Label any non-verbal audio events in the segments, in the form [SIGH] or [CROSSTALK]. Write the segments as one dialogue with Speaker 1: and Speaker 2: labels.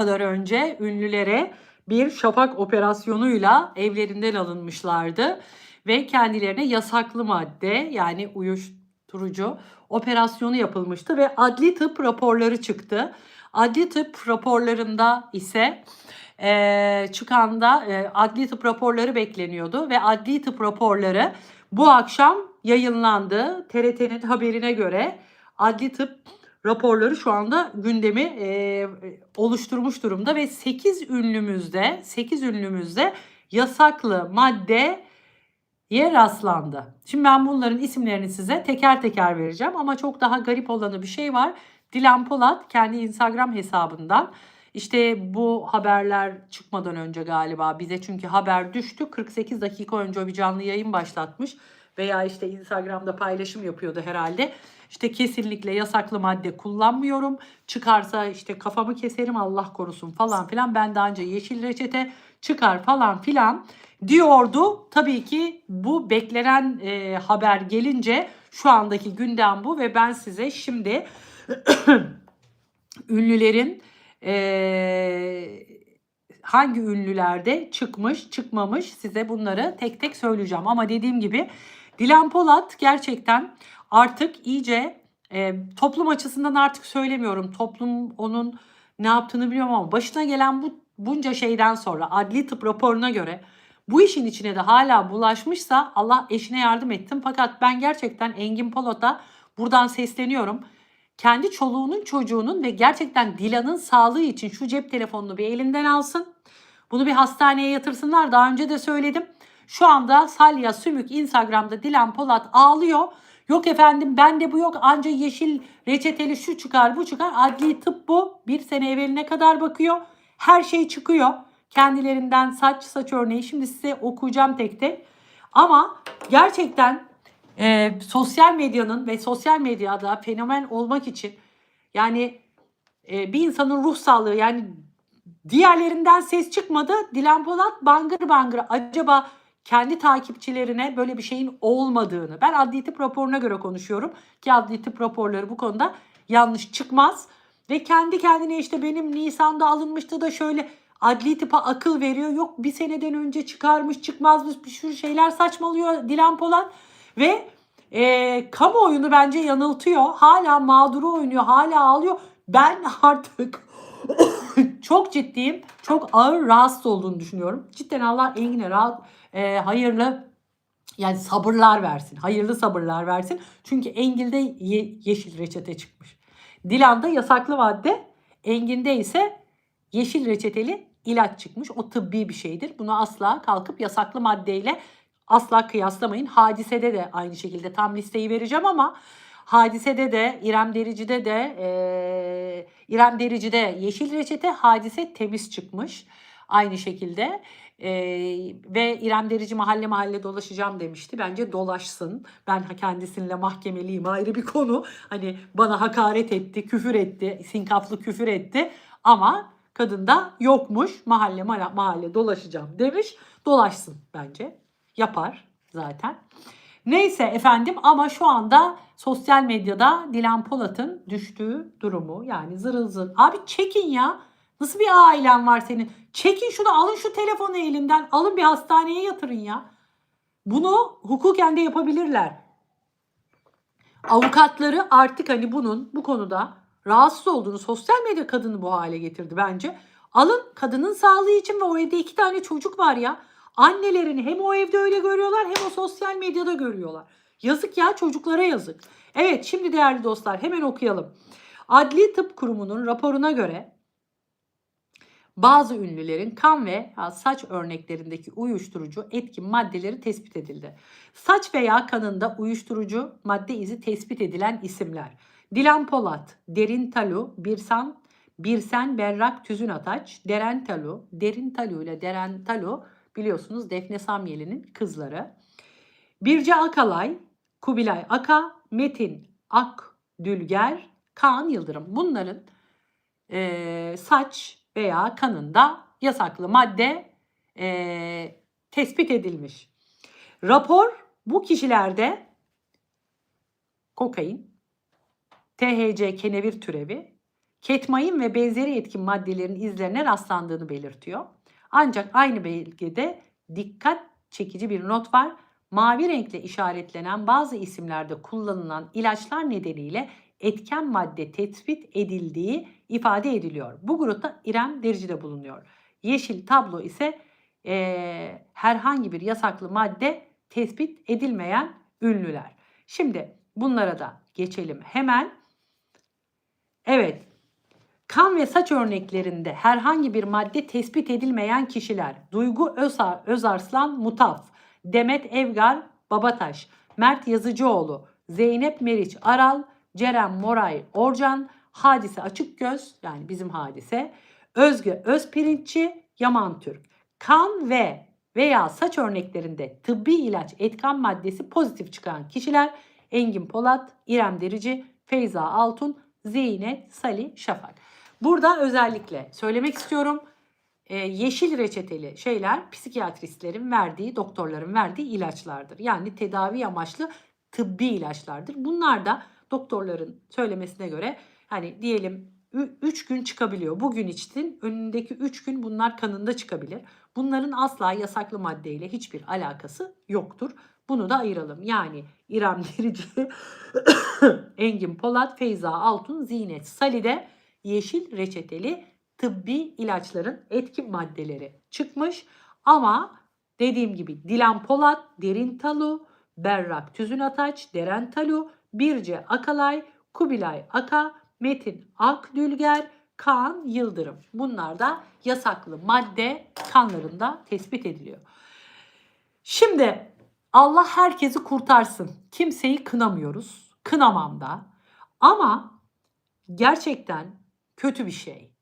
Speaker 1: kadar önce ünlülere bir şafak operasyonuyla evlerinden alınmışlardı ve kendilerine yasaklı madde yani uyuşturucu operasyonu yapılmıştı ve adli tıp raporları çıktı. Adli tıp raporlarında ise eee çıkan da eee, adli tıp raporları bekleniyordu ve adli tıp raporları bu akşam yayınlandı. TRT'nin haberine göre adli tıp raporları şu anda gündemi e, oluşturmuş durumda ve 8 ünlümüzde 8 ünlümüzde yasaklı maddeye rastlandı. Şimdi ben bunların isimlerini size teker teker vereceğim ama çok daha garip olanı bir şey var. Dilan Polat kendi Instagram hesabından işte bu haberler çıkmadan önce galiba bize çünkü haber düştü. 48 dakika önce bir canlı yayın başlatmış veya işte Instagram'da paylaşım yapıyordu herhalde. İşte kesinlikle yasaklı madde kullanmıyorum. Çıkarsa işte kafamı keserim Allah korusun falan filan. Ben daha önce yeşil reçete çıkar falan filan diyordu. Tabii ki bu beklenen e, haber gelince şu andaki gündem bu ve ben size şimdi [CLEARS THROAT] ünlülerin e, hangi ünlülerde çıkmış çıkmamış size bunları tek tek söyleyeceğim. Ama dediğim gibi Dilan Polat gerçekten artık iyice e, toplum açısından artık söylemiyorum. Toplum onun ne yaptığını biliyorum ama başına gelen bu bunca şeyden sonra adli tıp raporuna göre bu işin içine de hala bulaşmışsa Allah eşine yardım ettim. Fakat ben gerçekten Engin Polat'a buradan sesleniyorum. Kendi çoluğunun çocuğunun ve gerçekten Dilan'ın sağlığı için şu cep telefonunu bir elinden alsın. Bunu bir hastaneye yatırsınlar. Daha önce de söyledim. Şu anda Salya Sümük Instagram'da Dilan Polat ağlıyor. Yok efendim bende bu yok anca yeşil reçeteli şu çıkar bu çıkar. Adli tıp bu. Bir sene evveline kadar bakıyor. Her şey çıkıyor. Kendilerinden saç saç örneği şimdi size okuyacağım tek tek. Ama gerçekten e, sosyal medyanın ve sosyal medyada fenomen olmak için yani e, bir insanın ruh sağlığı yani diğerlerinden ses çıkmadı. Dilan Polat bangır bangır acaba kendi takipçilerine böyle bir şeyin olmadığını ben adli tıp raporuna göre konuşuyorum ki adli tıp raporları bu konuda yanlış çıkmaz ve kendi kendine işte benim Nisan'da alınmıştı da şöyle adli tıpa akıl veriyor yok bir seneden önce çıkarmış çıkmazmış bir sürü şeyler saçmalıyor Dilan Polat ve e, kamuoyunu bence yanıltıyor hala mağduru oynuyor hala ağlıyor. Ben artık [COUGHS] çok ciddiyim çok ağır rahatsız olduğunu düşünüyorum. Cidden Allah Engin'e rahat e, hayırlı yani sabırlar versin. Hayırlı sabırlar versin. Çünkü Engin'de ye- yeşil reçete çıkmış. Dilan'da yasaklı madde, Engin'de ise yeşil reçeteli ilaç çıkmış. O tıbbi bir şeydir. Bunu asla kalkıp yasaklı maddeyle asla kıyaslamayın. Hadisede de aynı şekilde tam listeyi vereceğim ama Hadisede de İrem Derici'de de e, İrem Derici'de yeşil reçete hadise temiz çıkmış. Aynı şekilde e, ve İrem Derici mahalle mahalle dolaşacağım demişti. Bence dolaşsın. Ben kendisiyle mahkemeliyim ayrı bir konu. Hani bana hakaret etti, küfür etti, sinkaflı küfür etti. Ama kadında yokmuş. Mahalle mahalle, mahalle dolaşacağım demiş. Dolaşsın bence. Yapar zaten. Neyse efendim ama şu anda sosyal medyada Dilan Polat'ın düştüğü durumu yani zırıl zırıl. Abi çekin ya. Nasıl bir ailen var senin? Çekin şunu alın şu telefonu elinden. Alın bir hastaneye yatırın ya. Bunu hukuken de yapabilirler. Avukatları artık hani bunun bu konuda rahatsız olduğunu sosyal medya kadını bu hale getirdi bence. Alın kadının sağlığı için ve o evde iki tane çocuk var ya. Annelerini hem o evde öyle görüyorlar hem o sosyal medyada görüyorlar. Yazık ya çocuklara yazık. Evet şimdi değerli dostlar hemen okuyalım. Adli Tıp Kurumu'nun raporuna göre bazı ünlülerin kan ve saç örneklerindeki uyuşturucu etkin maddeleri tespit edildi. Saç veya kanında uyuşturucu madde izi tespit edilen isimler. Dilan Polat, Derin Talu, Birsan, Birsen Berrak Tüzün Ataç, Deren Talu, Derin Talu ile Deren Talu biliyorsunuz Defne Samyeli'nin kızları. Birce Akalay, Kubilay Aka, Metin Akdülger, Kaan Yıldırım. Bunların e, saç veya kanında yasaklı madde e, tespit edilmiş. Rapor bu kişilerde kokain, THC kenevir türevi, ketmayın ve benzeri etkin maddelerin izlerine rastlandığını belirtiyor. Ancak aynı belgede dikkat çekici bir not var. Mavi renkle işaretlenen bazı isimlerde kullanılan ilaçlar nedeniyle etken madde tespit edildiği ifade ediliyor. Bu grupta İrem Derici de bulunuyor. Yeşil tablo ise eee, herhangi bir yasaklı madde tespit edilmeyen ünlüler. Şimdi bunlara da geçelim hemen. Evet. Kan ve saç örneklerinde herhangi bir madde tespit edilmeyen kişiler Duygu Özar, Özarslan Mutaf, Demet Evgar Babataş, Mert Yazıcıoğlu, Zeynep Meriç Aral, Ceren Moray Orcan, Hadise Açıkgöz yani bizim Hadise, Özge Özpirinççi, Yaman Türk. Kan ve veya saç örneklerinde tıbbi ilaç etken maddesi pozitif çıkan kişiler Engin Polat, İrem Derici, Feyza Altun, Zeynep Salih Şafak. Burada özellikle söylemek istiyorum. e, yeşil reçeteli şeyler psikiyatristlerin verdiği, doktorların verdiği ilaçlardır. Yani tedavi amaçlı tıbbi ilaçlardır. Bunlar da doktorların söylemesine göre hani diyelim 3 gün çıkabiliyor. Bugün içtin önündeki 3 gün bunlar kanında çıkabilir. Bunların asla yasaklı maddeyle hiçbir alakası yoktur. Bunu da ayıralım. Yani İrem [LAUGHS] Derici, Engin Polat, Feyza Altun, Zinet Salide yeşil reçeteli tıbbi ilaçların etkin maddeleri çıkmış. Ama dediğim gibi Dilan Polat, Derin Talu, Berrak Tüzün Ataç, Deren Talu, Birce Akalay, Kubilay Aka, Metin Akdülger, Kaan Yıldırım. Bunlar da yasaklı madde kanlarında tespit ediliyor. Şimdi Allah herkesi kurtarsın. Kimseyi kınamıyoruz. Kınamam da. Ama gerçekten kötü bir şey.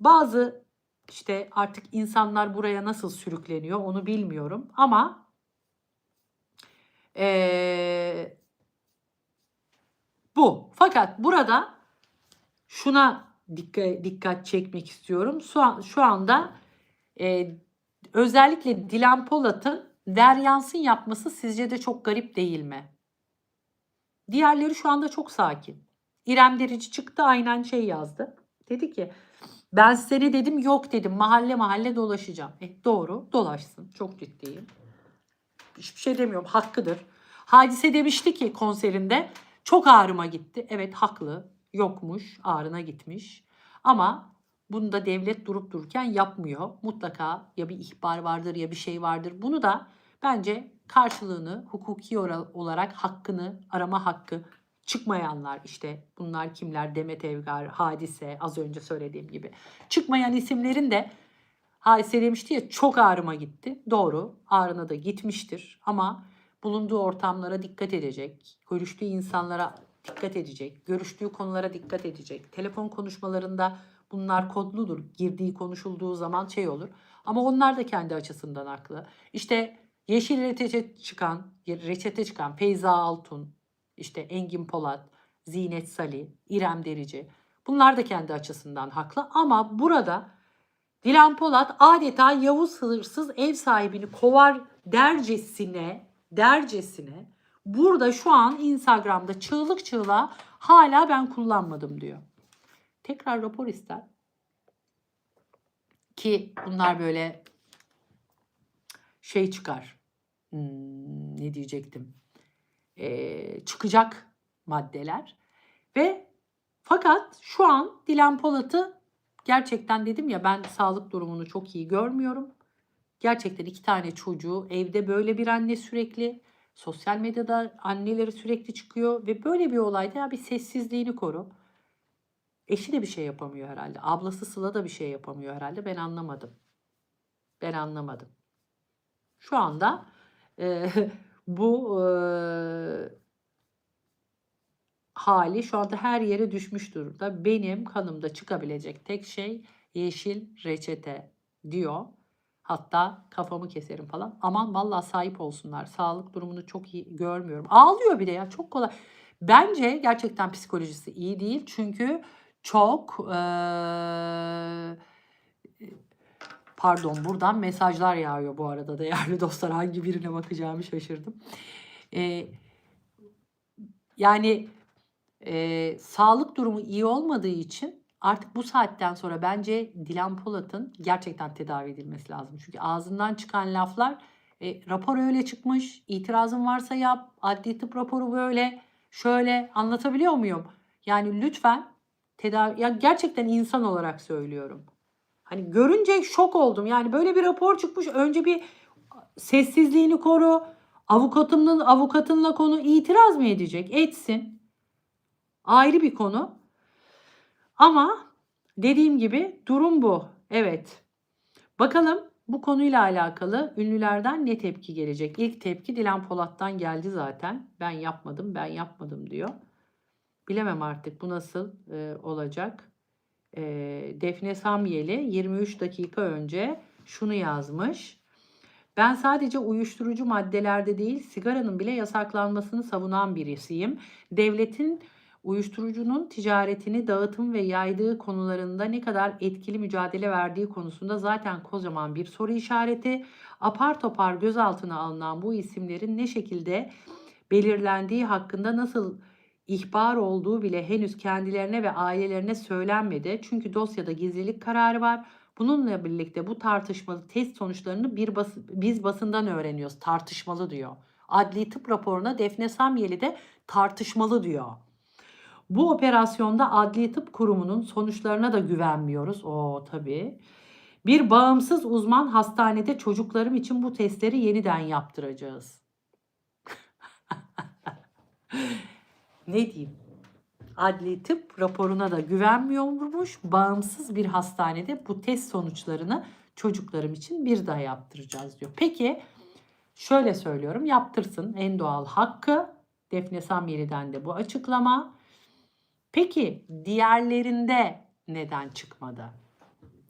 Speaker 1: Bazı işte artık insanlar buraya nasıl sürükleniyor onu bilmiyorum ama eee, bu. Fakat burada şuna dikkat, dikkat çekmek istiyorum. Şu, an, şu anda e, özellikle Dilan Polat'ın Deryans'ın yapması sizce de çok garip değil mi? Diğerleri şu anda çok sakin. İrem Derici çıktı aynen şey yazdı. Dedi ki ben size ne dedim yok dedim mahalle mahalle dolaşacağım. E, doğru dolaşsın çok ciddiyim. Hiçbir şey demiyorum hakkıdır. Hadise demişti ki konserinde çok ağrıma gitti. Evet haklı yokmuş ağrına gitmiş. Ama bunu da devlet durup dururken yapmıyor. Mutlaka ya bir ihbar vardır ya bir şey vardır. Bunu da bence karşılığını hukuki olarak hakkını arama hakkı çıkmayanlar işte bunlar kimler Demet Evgar, Hadise az önce söylediğim gibi. Çıkmayan isimlerin de Hadise demişti ya çok ağrıma gitti. Doğru ağrına da gitmiştir ama bulunduğu ortamlara dikkat edecek. Görüştüğü insanlara dikkat edecek. Görüştüğü konulara dikkat edecek. Telefon konuşmalarında bunlar kodludur. Girdiği konuşulduğu zaman şey olur. Ama onlar da kendi açısından haklı. İşte yeşil reçete çıkan, reçete çıkan Feyza Altun, işte Engin Polat, Zinet Salih, İrem Derici. Bunlar da kendi açısından haklı. Ama burada Dilan Polat adeta Yavuz hırsız ev sahibini kovar dercesine, dercesine burada şu an Instagram'da çığlık çığlığa hala ben kullanmadım diyor. Tekrar rapor ister. Ki bunlar böyle şey çıkar. Hmm, ne diyecektim? Ee, çıkacak maddeler. Ve fakat şu an Dilan Polat'ı gerçekten dedim ya ben sağlık durumunu çok iyi görmüyorum. Gerçekten iki tane çocuğu evde böyle bir anne sürekli sosyal medyada anneleri sürekli çıkıyor ve böyle bir olayda ya bir sessizliğini koru. Eşi de bir şey yapamıyor herhalde. Ablası Sıla da bir şey yapamıyor herhalde. Ben anlamadım. Ben anlamadım. Şu anda e, [LAUGHS] bu e, hali şu anda her yere düşmüş durumda. Benim kanımda çıkabilecek tek şey yeşil reçete diyor. Hatta kafamı keserim falan. Aman vallahi sahip olsunlar. Sağlık durumunu çok iyi görmüyorum. Ağlıyor bir de ya çok kolay. Bence gerçekten psikolojisi iyi değil. Çünkü çok eee, pardon buradan mesajlar yağıyor bu arada [LAUGHS] değerli dostlar. Hangi birine bakacağımı şaşırdım. Eee, yani eee, sağlık durumu iyi olmadığı için artık bu saatten sonra bence Dilan Polat'ın gerçekten tedavi edilmesi lazım. Çünkü ağzından çıkan laflar e, rapor öyle çıkmış. itirazın varsa yap. Adli tıp raporu böyle. Şöyle anlatabiliyor muyum? Yani lütfen tedavi ya gerçekten insan olarak söylüyorum. Hani görünce şok oldum. Yani böyle bir rapor çıkmış. Önce bir sessizliğini koru. Avukatımla avukatınla konu itiraz mı edecek? Etsin. Ayrı bir konu. Ama dediğim gibi durum bu. Evet. Bakalım bu konuyla alakalı ünlülerden ne tepki gelecek? İlk tepki Dilan Polat'tan geldi zaten. Ben yapmadım, ben yapmadım diyor. Bilemem artık bu nasıl e, olacak. E, Defne Samyeli 23 dakika önce şunu yazmış. Ben sadece uyuşturucu maddelerde değil sigaranın bile yasaklanmasını savunan birisiyim. Devletin uyuşturucunun ticaretini dağıtım ve yaydığı konularında ne kadar etkili mücadele verdiği konusunda zaten kocaman bir soru işareti. Apar topar gözaltına alınan bu isimlerin ne şekilde belirlendiği hakkında nasıl ihbar olduğu bile henüz kendilerine ve ailelerine söylenmedi. Çünkü dosyada gizlilik kararı var. Bununla birlikte bu tartışmalı test sonuçlarını bir bas biz basından öğreniyoruz. Tartışmalı diyor. Adli tıp raporuna Defne Samyeli de tartışmalı diyor. Bu operasyonda Adli Tıp Kurumu'nun sonuçlarına da güvenmiyoruz. O tabii. Bir bağımsız uzman hastanede çocuklarım için bu testleri yeniden yaptıracağız. [LAUGHS] ne diyeyim? Adli tıp raporuna da güvenmiyormuş. Bağımsız bir hastanede bu test sonuçlarını çocuklarım için bir daha yaptıracağız diyor. Peki şöyle söylüyorum yaptırsın en doğal hakkı. Defne Samyeli'den de bu açıklama. Peki diğerlerinde neden çıkmadı?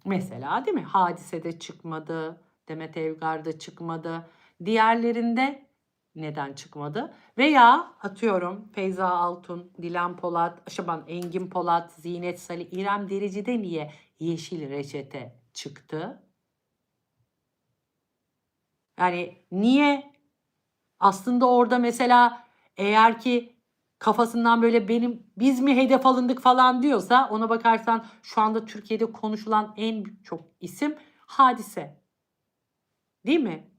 Speaker 1: Mesela değil mi? Hadisede çıkmadı, Demet Evgar'da çıkmadı. Diğerlerinde neden çıkmadı? Veya atıyorum Feyza Altun, Dilan Polat, Şaban Engin Polat, Zinet Salih, İrem Derici'de niye yeşil reçete çıktı? Yani niye aslında orada mesela eğer ki kafasından böyle benim biz mi hedef alındık falan diyorsa ona bakarsan şu anda Türkiye'de konuşulan en çok isim Hadise. Değil mi?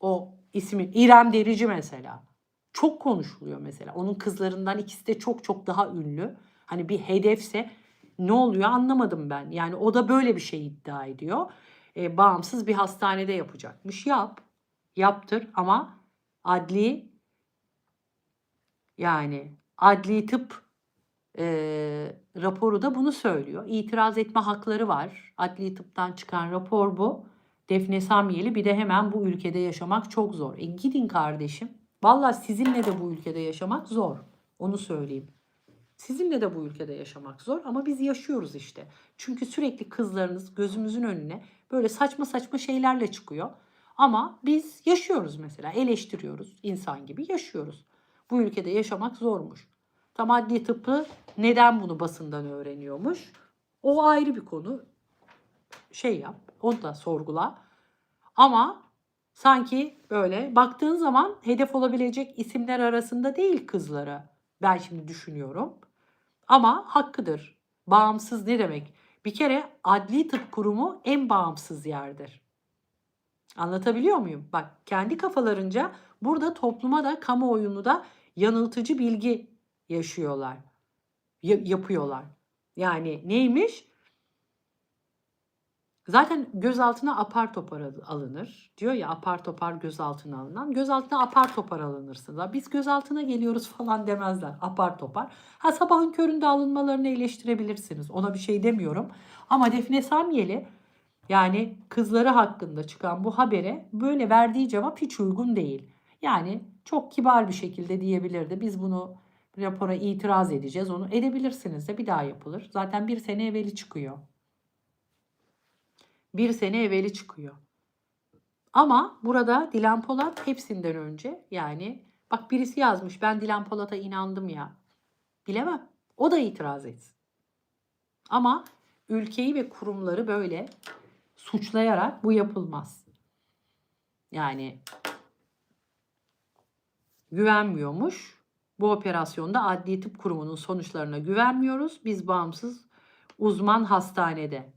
Speaker 1: O ismin İrem Derici mesela. Çok konuşuluyor mesela. Onun kızlarından ikisi de çok çok daha ünlü. Hani bir hedefse ne oluyor anlamadım ben. Yani o da böyle bir şey iddia ediyor. E, bağımsız bir hastanede yapacakmış. Yap. Yaptır ama adli yani adli tıp e, raporu da bunu söylüyor. İtiraz etme hakları var. Adli tıptan çıkan rapor bu. Defne Samyeli bir de hemen bu ülkede yaşamak çok zor. E gidin kardeşim. Valla sizinle de bu ülkede yaşamak zor. Onu söyleyeyim. Sizinle de bu ülkede yaşamak zor ama biz yaşıyoruz işte. Çünkü sürekli kızlarınız gözümüzün önüne böyle saçma saçma şeylerle çıkıyor. Ama biz yaşıyoruz mesela eleştiriyoruz insan gibi yaşıyoruz. Bu ülkede yaşamak zormuş. Tam adli tıpı neden bunu basından öğreniyormuş? O ayrı bir konu. Şey yap, onu da sorgula. Ama sanki böyle baktığın zaman hedef olabilecek isimler arasında değil kızları. Ben şimdi düşünüyorum. Ama hakkıdır. Bağımsız ne demek? Bir kere adli tıp kurumu en bağımsız yerdir. Anlatabiliyor muyum? Bak kendi kafalarınca burada topluma da kamuoyunu da yanıltıcı bilgi yaşıyorlar. Ya- yapıyorlar. Yani neymiş? Zaten gözaltına apar topar al- alınır. Diyor ya apar topar gözaltına alınan. Gözaltına apar topar alınırsınız. Biz gözaltına geliyoruz [LAUGHS] falan demezler. Apar topar. Ha sabahın köründe alınmalarını eleştirebilirsiniz. Ona bir şey demiyorum. Ama Defne Samyeli yani kızları hakkında çıkan bu habere böyle verdiği cevap hiç uygun değil. Yani çok kibar bir şekilde diyebilirdi. Biz bunu rapora itiraz edeceğiz. Onu edebilirsiniz de bir daha yapılır. Zaten bir sene evveli çıkıyor. Bir sene evveli çıkıyor. Ama burada Dilan Polat hepsinden önce yani bak birisi yazmış ben Dilan Polat'a inandım ya. Bilemem. O da itiraz etsin. Ama ülkeyi ve kurumları böyle suçlayarak bu yapılmaz. Yani güvenmiyormuş. Bu operasyonda Adli Tıp Kurumu'nun sonuçlarına güvenmiyoruz. Biz bağımsız uzman hastanede.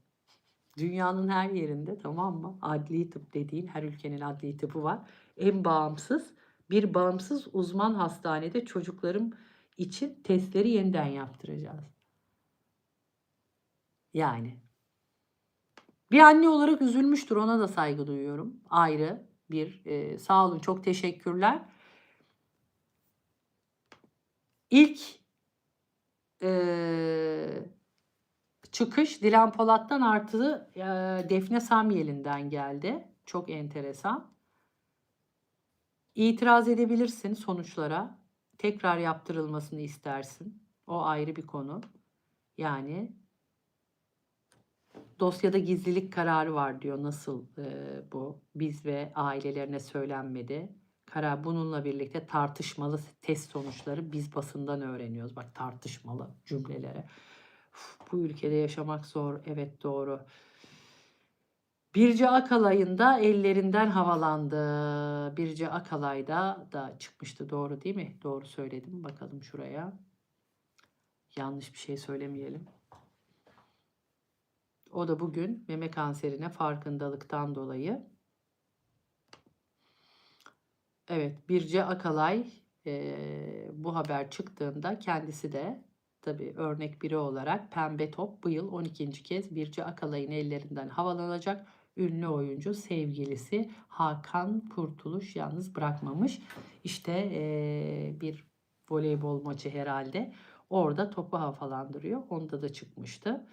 Speaker 1: Dünyanın her yerinde tamam mı? Adli tıp dediğin her ülkenin adli tıpı var. En bağımsız bir bağımsız uzman hastanede çocuklarım için testleri yeniden yaptıracağız. Yani bir anne olarak üzülmüştür ona da saygı duyuyorum. Ayrı bir e, sağ olun çok teşekkürler. İlk e, çıkış Dilan Polat'tan artı e, Defne Samyeli'nden geldi. Çok enteresan. İtiraz edebilirsin sonuçlara. Tekrar yaptırılmasını istersin. O ayrı bir konu. Yani dosyada gizlilik kararı var diyor. Nasıl e, bu? Biz ve ailelerine söylenmedi. Karar bununla birlikte tartışmalı test sonuçları biz basından öğreniyoruz. Bak tartışmalı cümlelere. Uf, bu ülkede yaşamak zor. Evet doğru. Birce Akalay'ında ellerinden havalandı. Birce Akalay'da da çıkmıştı. Doğru değil mi? Doğru söyledim. Bakalım şuraya. Yanlış bir şey söylemeyelim. O da bugün meme kanserine farkındalıktan dolayı. Evet, Birce Akalay e, bu haber çıktığında kendisi de tabii örnek biri olarak Pembe Top bu yıl 12. kez Birce Akalay'ın ellerinden havalanacak. Ünlü oyuncu sevgilisi Hakan Kurtuluş yalnız bırakmamış. İşte e, bir voleybol maçı herhalde. Orada topu havalandırıyor. Onda da çıkmıştı.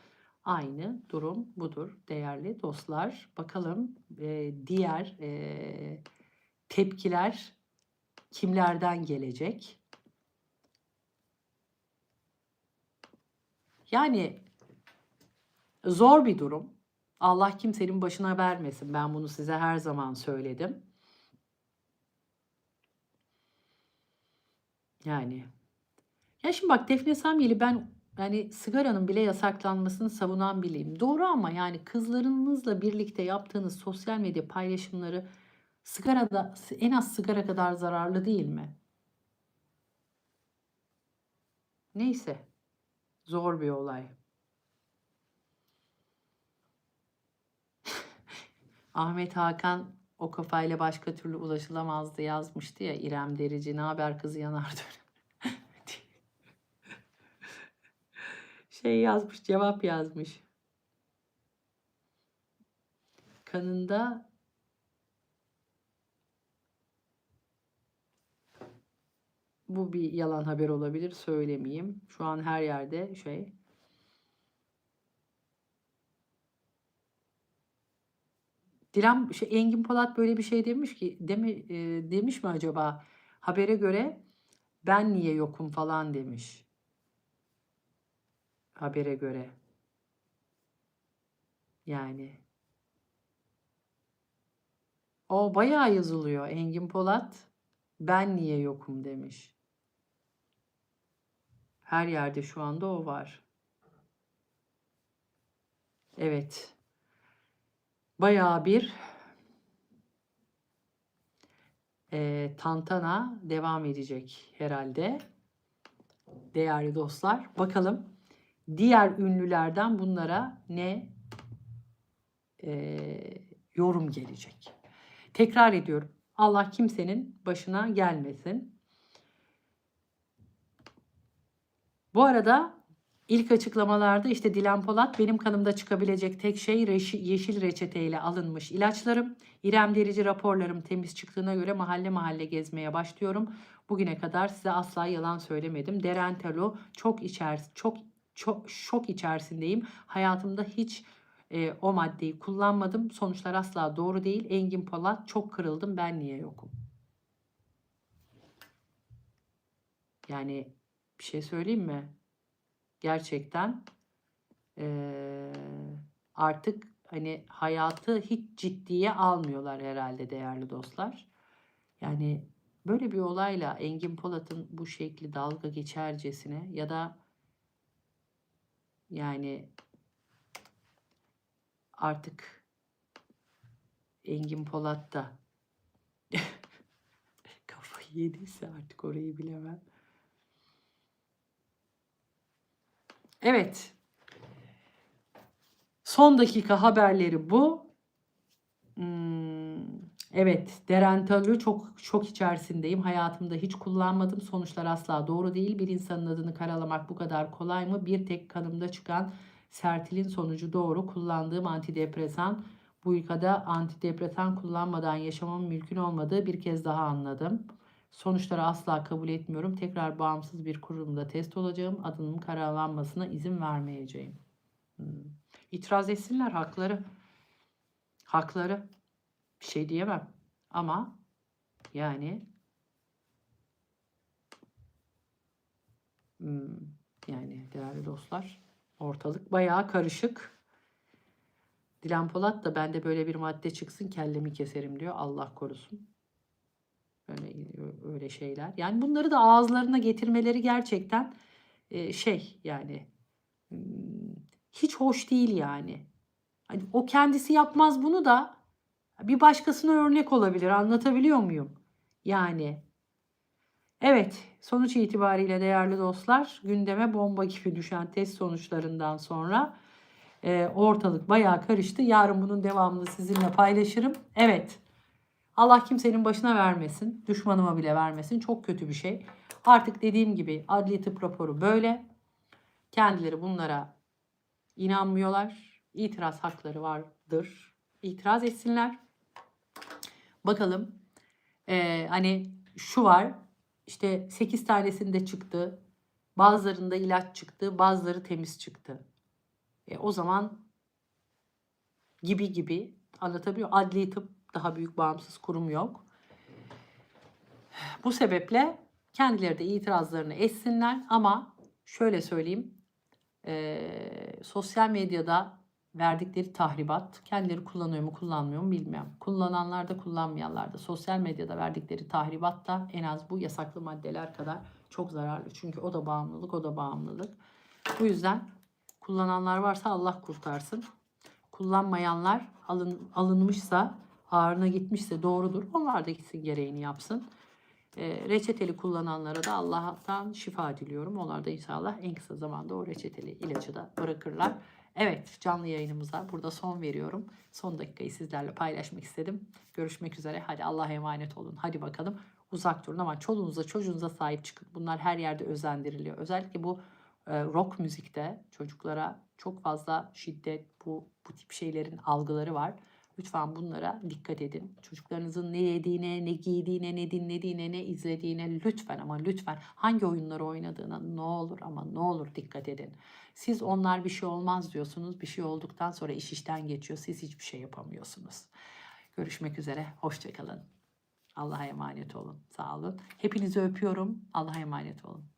Speaker 1: Aynı durum budur değerli dostlar. Bakalım e, diğer e, tepkiler kimlerden gelecek? Yani zor bir durum. Allah kimsenin başına vermesin. Ben bunu size her zaman söyledim. Yani ya şimdi bak Defne Samyeli ben yani sigaranın bile yasaklanmasını savunan biriyim. Doğru ama yani kızlarınızla birlikte yaptığınız sosyal medya paylaşımları sigara da en az sigara kadar zararlı değil mi? Neyse. Zor bir olay. [LAUGHS] Ahmet Hakan o kafayla başka türlü ulaşılamazdı yazmıştı ya İrem Derici ne haber kızı yanar [LAUGHS] şey yazmış, cevap yazmış. Kanında bu bir yalan haber olabilir söylemeyeyim. Şu an her yerde şey. Dilan şey, Engin Polat böyle bir şey demiş ki demi, e, demiş mi acaba? Habere göre ben niye yokum falan demiş habere göre. Yani o bayağı yazılıyor. Engin Polat ben niye yokum demiş. Her yerde şu anda o var. Evet. Bayağı bir e, tantana devam edecek herhalde. Değerli dostlar. Bakalım diğer ünlülerden bunlara ne e, yorum gelecek. Tekrar ediyorum. Allah kimsenin başına gelmesin. Bu arada ilk açıklamalarda işte Dilan Polat benim kanımda çıkabilecek tek şey yeşil reçeteyle alınmış ilaçlarım. İrem Derici raporlarım temiz çıktığına göre mahalle mahalle gezmeye başlıyorum. Bugüne kadar size asla yalan söylemedim. Derentalo çok içer çok çok şok içerisindeyim. Hayatımda hiç e, o maddeyi kullanmadım. Sonuçlar asla doğru değil. Engin Polat çok kırıldım. Ben niye yokum? Yani bir şey söyleyeyim mi? Gerçekten e, artık hani hayatı hiç ciddiye almıyorlar herhalde değerli dostlar. Yani böyle bir olayla Engin Polat'ın bu şekli dalga geçercesine ya da yani artık Engin Polat da [LAUGHS] kafayı yediyse artık orayı bilemem. Evet. Son dakika haberleri bu. Hmm, evet, derantalü çok çok içerisindeyim. Hayatımda hiç kullanmadım. Sonuçlar asla doğru değil. Bir insanın adını karalamak bu kadar kolay mı? Bir tek kanımda çıkan sertilin sonucu doğru. Kullandığım antidepresan bu ülkede antidepresan kullanmadan yaşamamın mümkün olmadığı bir kez daha anladım. Sonuçları asla kabul etmiyorum. Tekrar bağımsız bir kurumda test olacağım. Adının karalanmasına izin vermeyeceğim. Hmm. İtiraz etsinler hakları. Hakları. Bir şey diyemem. Ama yani hmm, yani değerli dostlar ortalık bayağı karışık. Dilan Polat da bende böyle bir madde çıksın kellemi keserim diyor. Allah korusun. Öyle, öyle şeyler. Yani bunları da ağızlarına getirmeleri gerçekten e, şey yani hmm, hiç hoş değil yani. Hani o kendisi yapmaz bunu da bir başkasına örnek olabilir. Anlatabiliyor muyum? Yani evet sonuç itibariyle değerli dostlar gündeme bomba gibi düşen test sonuçlarından sonra e, ortalık bayağı karıştı. Yarın bunun devamını sizinle paylaşırım. Evet Allah kimsenin başına vermesin. Düşmanıma bile vermesin. Çok kötü bir şey. Artık dediğim gibi adli tıp raporu böyle. Kendileri bunlara inanmıyorlar. İtiraz hakları vardır. İtiraz etsinler. Bakalım. Ee, hani şu var. İşte 8 tanesinde çıktı. Bazılarında ilaç çıktı. Bazıları temiz çıktı. E, o zaman gibi gibi anlatabiliyor. Adli tıp daha büyük bağımsız kurum yok. Bu sebeple kendileri de itirazlarını etsinler ama şöyle söyleyeyim. E, sosyal medyada verdikleri tahribat kendileri kullanıyor mu kullanmıyor mu bilmiyorum. Kullananlar da kullanmayanlar da sosyal medyada verdikleri tahribat da en az bu yasaklı maddeler kadar çok zararlı. Çünkü o da bağımlılık o da bağımlılık. Bu yüzden kullananlar varsa Allah kurtarsın. Kullanmayanlar alın, alınmışsa ağrına gitmişse doğrudur. Onlar da gitsin gereğini yapsın. E, reçeteli kullananlara da Allah'tan şifa diliyorum. Onlar da inşallah en kısa zamanda o reçeteli ilacı da bırakırlar. Evet canlı yayınımıza burada son veriyorum. Son dakikayı sizlerle paylaşmak istedim. Görüşmek üzere. Hadi Allah'a emanet olun. Hadi bakalım uzak durun ama çoluğunuza çocuğunuza sahip çıkın. Bunlar her yerde özendiriliyor. Özellikle bu e, rock müzikte çocuklara çok fazla şiddet bu bu tip şeylerin algıları var. Lütfen bunlara dikkat edin. Çocuklarınızın ne yediğine, ne giydiğine, ne dinlediğine, ne izlediğine lütfen ama lütfen hangi oyunları oynadığına ne olur ama ne olur dikkat edin. Siz onlar bir şey olmaz diyorsunuz. Bir şey olduktan sonra iş işten geçiyor. Siz hiçbir şey yapamıyorsunuz. Görüşmek üzere. Hoşçakalın. Allah'a emanet olun. Sağ olun. Hepinizi öpüyorum. Allah'a emanet olun.